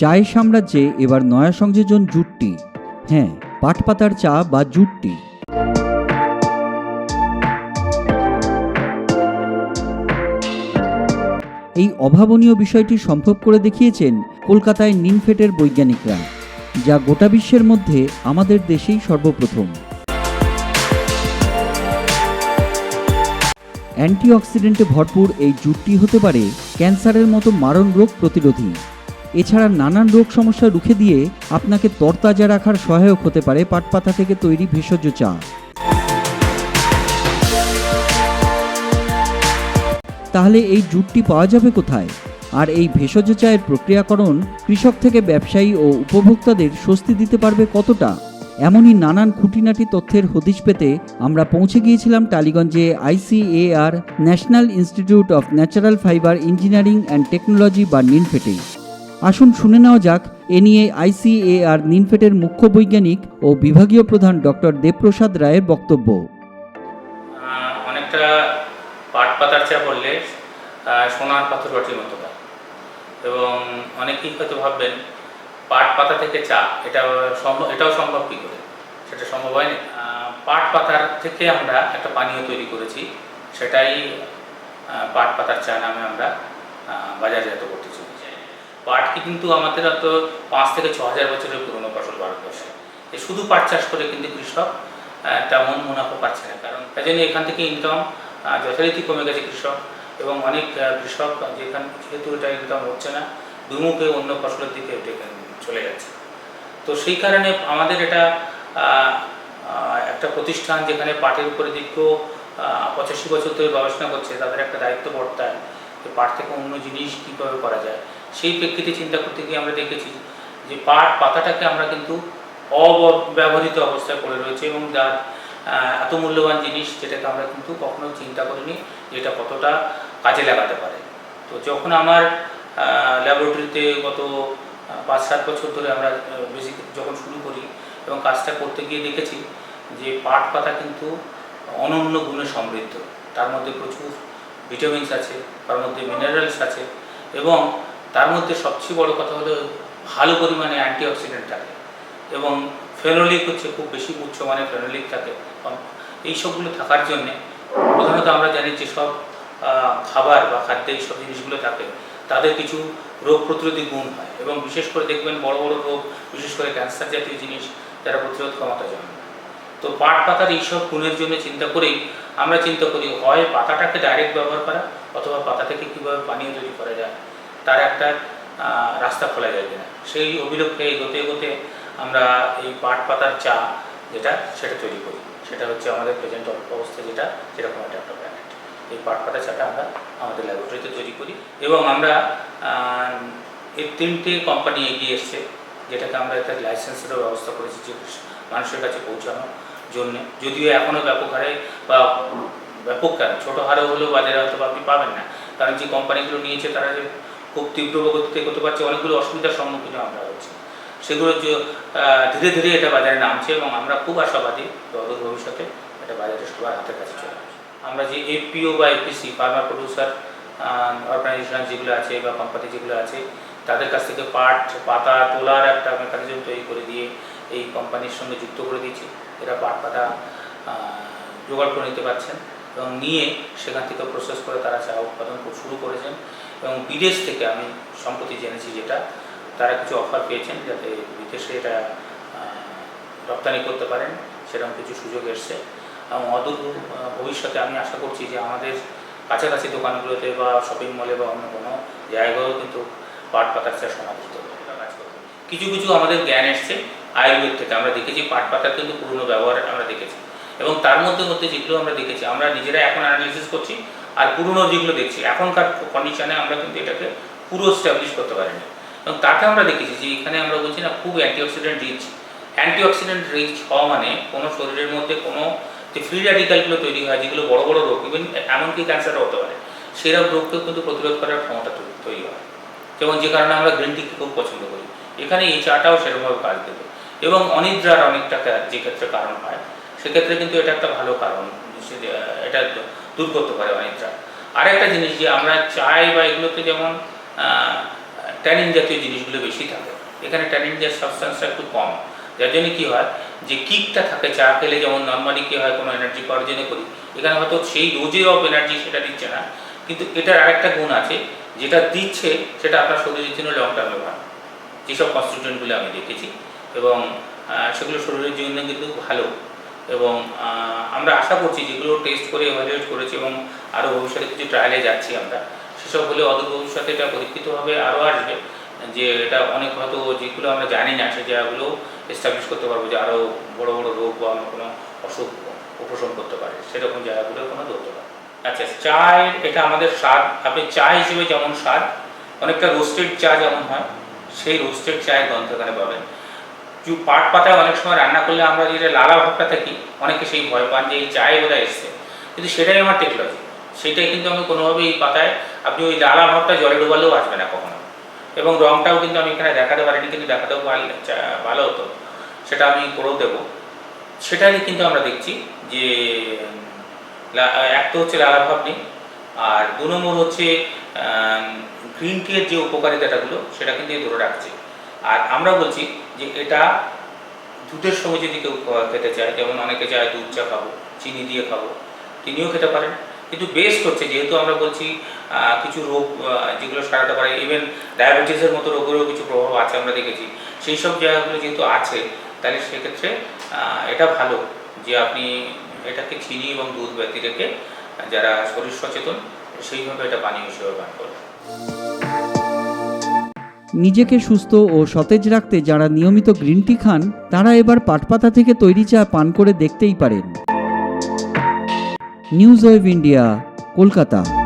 চায়ের সাম্রাজ্যে এবার নয়া সংযোজন জুটটি। হ্যাঁ পাটপাতার চা বা জুটটি। এই অভাবনীয় বিষয়টি সম্ভব করে দেখিয়েছেন কলকাতায় নিনফেটের বৈজ্ঞানিকরা, যা গোটা বিশ্বের মধ্যে আমাদের দেশেই সর্বপ্রথম। অ্যান্টিঅক্সিডেন্টে ভরপুর এই জুটটি হতে পারে ক্যান্সারের মতো মারণ রোগ প্রতিরোধী। এছাড়া নানান রোগ সমস্যা রুখে দিয়ে আপনাকে তরতাজা রাখার সহায়ক হতে পারে পাটপাতা থেকে তৈরি ভেষজ চা। তাহলে এই জুটটি পাওয়া যাবে কোথায়? আর এই ভেষজ চায়ের প্রক্রিয়াকরণ কৃষক থেকে ব্যবসায়ী ও উপভোক্তাদের স্বস্তি দিতে পারবে কতটা? এমনই নানান খুঁটিনাটি তথ্যের হদিশ পেতে আমরা পৌঁছে গিয়েছিলাম টালিগঞ্জে ICAR National Institute of Natural Fibre Engineering and Technology বা নিনফেটে আসুন শুনে নেওয়া যাক, এ নিয়ে আইসিএআর নিনফেটের মুখ্য বৈজ্ঞানিক ও বিভাগীয় প্রধান ডক্টর দেবপ্রসাদ রায়ের বক্তব্য। অনেকটা পাট পাতার চা বললে সোনার পাথর মতো এবং অনেকেই হয়তো ভাববেন, পাট পাতা থেকে চা এটা সম্ভব এটাও সম্ভব কী করে? সেটা সম্ভব হয়নি পাট পাতার থেকে আমরা একটা পানীয় তৈরি করেছি, সেটাই পাট পাতার চা নামে আমরা বাজারজাত করতে চলেছি। পাটকে কিন্তু আমাদের অত পাঁচ থেকে ছ হাজার বছরের পুরনো ফসল ভারতবর্ষে। শুধু পাট চাষ করে কিন্তু কৃষক তেমন মুনাফা পাচ্ছে না। কারণ তাই জন্য এখান থেকে ইনকাম যথারীতি কমে গেছে কৃষক এবং অনেক কৃষক যেখান, যেহেতু এটা ইনকাম হচ্ছে না, দুমুখে অন্য ফসলের দিকে এটা চলে যাচ্ছে। তো সেই কারণে আমাদের এটা একটা প্রতিষ্ঠান যেখানে পাটের উপরে দীর্ঘ পঁচাশি বছর ধরে গবেষণা করছে, তাদের একটা দায়িত্ব বর্তায় যে পাট থেকে অন্য জিনিস কীভাবে করা যায়। সেই প্রেক্ষিতে চিন্তা করতে গিয়ে আমরা দেখেছি যে পাট পাতাটাকে আমরা কিন্তু অব্যবহৃত অবস্থায় পড়ে রয়েছে এবং যার এত মূল্যবান জিনিস যেটাকে আমরা কিন্তু কখনো চিন্তা করিনি যে এটা কতটা কাজে লাগাতে পারে। তো যখন আমার ল্যাবরেটরিতে গত পাঁচ সাত বছর ধরে আমরা বেশি যখন শুরু করি এবং কাজটা করতে গিয়ে দেখেছি যে পাট পাতা কিন্তু অনন্য গুণে সমৃদ্ধ। তার মধ্যে প্রচুর ভিটামিনস আছে, তার মধ্যে মিনারেলস আছে এবং তার মধ্যে সবচেয়ে বড় কথা হলো ভালো পরিমাণে অ্যান্টিঅক্সিডেন্ট থাকে এবং ফেনোলিক হচ্ছে খুব বেশি উচ্চ উচ্চমানের ফেনোলিক থাকে। এই সবগুলো থাকার জন্যে প্রধানত আমরা জানি যে সব খাবার বা খাদ্যে এই সব জিনিসগুলো থাকে, তাদের কিছু রোগ প্রতিরোধী গুণ হয় এবং বিশেষ করে দেখবেন বড় বড় রোগ, বিশেষ করে ক্যান্সার জাতীয় জিনিস যারা প্রতিরোধ ক্ষমতা জন্মায়। তো পাট পাতার এইসব গুণের জন্য চিন্তা করেই আমরা চিন্তা করি, হয় পাতাটাকে ডাইরেক্ট ব্যবহার করা অথবা পাতা থেকে কীভাবে পানীয় তৈরি করা যায়। তার একটা রাস্তা খোলা যায় কিনা। সেই অভিলক্ষে এগোতে এগোতে আমরা এই পাট পাতার চা যেটা, সেটা তৈরি করি। সেটা হচ্ছে আমাদের প্রেজেন্ট অবস্থা যেটা, সেরকম একটা একটা প্যাকেট এই পাট পাতা চাটা আমরা আমাদের ল্যাবরেটরিতে তৈরি করি এবং আমরা এর তিনটে কোম্পানি এগিয়ে এসছে, যেটাকে আমরা একটা লাইসেন্সেরও ব্যবস্থা করেছি যে মানুষের কাছে পৌঁছানোর জন্য। যদিও এখনও ব্যাপক হারে বা ব্যাপক কেন? ছোটো হারেও হলেও বাজারে হয়তো আপনি পাবেন না। কারণ যে কোম্পানিগুলো নিয়েছে তারা যে খুব তীব্র গতিতে করতে পারছে, অনেকগুলো অসুবিধার সম্মুখীন আমরা হচ্ছি। সেগুলো ধীরে ধীরে এটা বাজারে নামছে এবং আমরা খুব আশাবাদী অদূর ভবিষ্যতে এটা বাজারে সবার হাতের কাছে চলে আমরা যে এপিও বা এপিসি ফার্মার প্রডিউসার অর্গানাইজেশন যেগুলো আছে বা কোম্পানি যেগুলো আছে, তাদের কাছ থেকে পাট, পাতা তোলার একটা মেকানিজম তৈরি করে দিয়ে এই কোম্পানির সঙ্গে যুক্ত করে দিয়েছি। এরা পাট, পাতা জোগাড় করে নিতে পারছেন। এবং নিয়ে সেখান থেকে প্রসেস করে তারা চা উৎপাদন শুরু করেছেন এবং বিদেশ থেকে আমি সম্প্রতি জেনেছি যেটা, তারা কিছু অফার পেয়েছেন যাতে বিদেশে এটা রপ্তানি করতে পারেন, সেরকম কিছু সুযোগ এসছে। এবং অদূর ভবিষ্যতে আমি আশা করছি যে আমাদের কাছাকাছি দোকানগুলোতে বা শপিং মলে বা অন্য কোনো জায়গায়ও কিন্তু পাট পাতার চা কাজ কিছু কিছু আমাদের জ্ঞান এসছে, আয়ুর্বেদ থেকে। আমরা দেখেছি পাট পাতার কিন্তু পুরনো ব্যবহার আমরা দেখেছি। এবং তার মধ্যে মধ্যে যেগুলো আমরা দেখেছি, আমরা নিজেরা এখন অ্যানালিসিস করছি আর পুরনো যেগুলো দেখছি, এখনকার কন্ডিশনে আমরা কিন্তু এটাকে পুরো স্ট্যাবলিশ করতে পারিনি। এবং তাকে আমরা দেখেছি যে এখানে আমরা বলছি না খুব অ্যান্টিঅক্সিডেন্ট রিচ অ্যান্টিঅক্সিডেন্ট রিচ হওয়া মানে কোনো শরীরের মধ্যে কোনো যে ফ্রি র্যাডিক্যালগুলো তৈরি হয়, যেগুলো বড় বড় রোগ ইভেন এমনকি ক্যান্সারও হতে পারে, সেরকম রোগকেও কিন্তু প্রতিরোধ করার ক্ষমতা তৈরি হয়। যেমন যে কারণে আমরা গ্রিন টিকে খুব পছন্দ করি। এখানে এই চাটাও সেরকমভাবে কাজ দেবে। এবং অনিদ্রার অনেকটা যে ক্ষেত্রে কারণ হয় সেক্ষেত্রে কিন্তু এটা একটা ভালো কারণ এটা দূর করতে পারে অনিদ্রা। আরেকটা জিনিস যে, আমরা চাই বা এগুলোতে যেমন ট্যানিন জাতীয় জিনিসগুলো বেশি থাকে। এখানে ট্যানিন জাতীয় সাবস্টেন্সটা একটু কম। যার জন্য কী হয় যে কিকটা থাকে চা খেলে, যেমন নর্মালি কী হয় কোনো এনার্জি পাওয়ার জন্য করি, এখানে হয়তো সেই ডোজে অফ এনার্জি সেটা দিচ্ছে না। কিন্তু এটার আরেকটা গুণ আছে, যেটা দিচ্ছে সেটা আপনার শরীরের জন্য লং টার্মে ভালো যেসব কনস্টিটিউয়েন্টগুলো আমি দেখেছি এবং সেগুলো শরীরের জন্য কিন্তু ভালো। এবং আমরা আশা করছি যেগুলো টেস্ট করে এভালুয়েট করেছি এবং আরও ভবিষ্যতে কিছু ট্রায়ালে যাচ্ছি আমরা, সেসব হলে অদূর ভবিষ্যতে এটা পরীক্ষিতভাবে আরও আসবে, যে এটা অনেক হয়তো যেগুলো আমরা জানি না সে জায়গাগুলো এস্টাবলিশ করতে পারব যে আরও বড় বড় রোগ বা অন্য কোনো অসুখ উপশম করতে পারে, সেরকম জায়গাগুলো কোনো ধরতে পারে আচ্ছা চায়ের এটা আমাদের স্বাদ, আপনি চা হিসেবে যেমন স্বাদ, অনেকটা রোস্টেড চা যেমন হয়, সেই রোস্টেড চায়ের গন্ধ এখানে পাবেন। যে পাট পাতায় অনেক সময় রান্না করলে আমরা যেটা লালা ভাবটা থাকি, অনেকে সেই ভয় পান যে এই চায়ে বোধহয় এসছে। কিন্তু সেটাই আমার টেকনোলজি সেটাই কিন্তু আমি কোনোভাবে এই পাতায়, আপনি ওই লালা ভাবটা জলে ডোবালেও আসবে না কখনো। এবং রঙটাও কিন্তু আমি এখানে দেখাতে পারিনি, কিন্তু দেখাতেও পারলে ভালো হতো। সেটা আমি করেও দেবো। সেটারই কিন্তু আমরা দেখছি যে এক তো হচ্ছে লালা ভাব নেই, আর দু নম্বর হচ্ছে গ্রিন টি এর যে উপকারিতাটাগুলো, সেটা কিন্তু ধরে রাখছে। আর আমরা বলছি যে এটা দুধের সঙ্গে যদি কেউ খেতে চায়, যেমন অনেকে চায় দুধ চা খাব, চিনি দিয়ে খাব, তিনিও খেতে পারেন। কিন্তু বেস্ট হচ্ছে, যেহেতু আমরা বলছি কিছু রোগ যেগুলো সারাতে পারে ইভেন ডায়াবেটিসের মতো রোগেরও কিছু প্রভাব আছে আমরা দেখেছি। সেই সব জায়গাগুলো যেহেতু আছে, তাহলে সেক্ষেত্রে এটা ভালো যে আপনি এটাকে চিনি এবং দুধ ব্যতী রেখে, যারা শরীর সচেতন, সেইভাবে এটা পানীয় হিসেবে পান করবে নিজেকে সুস্থ ও সতেজ রাখতে যারা নিয়মিত গ্রিন টি খান, তারা এবার পাটপাতা থেকে তৈরি চা পান করে দেখতেই পারেন। News web India, Kolkata.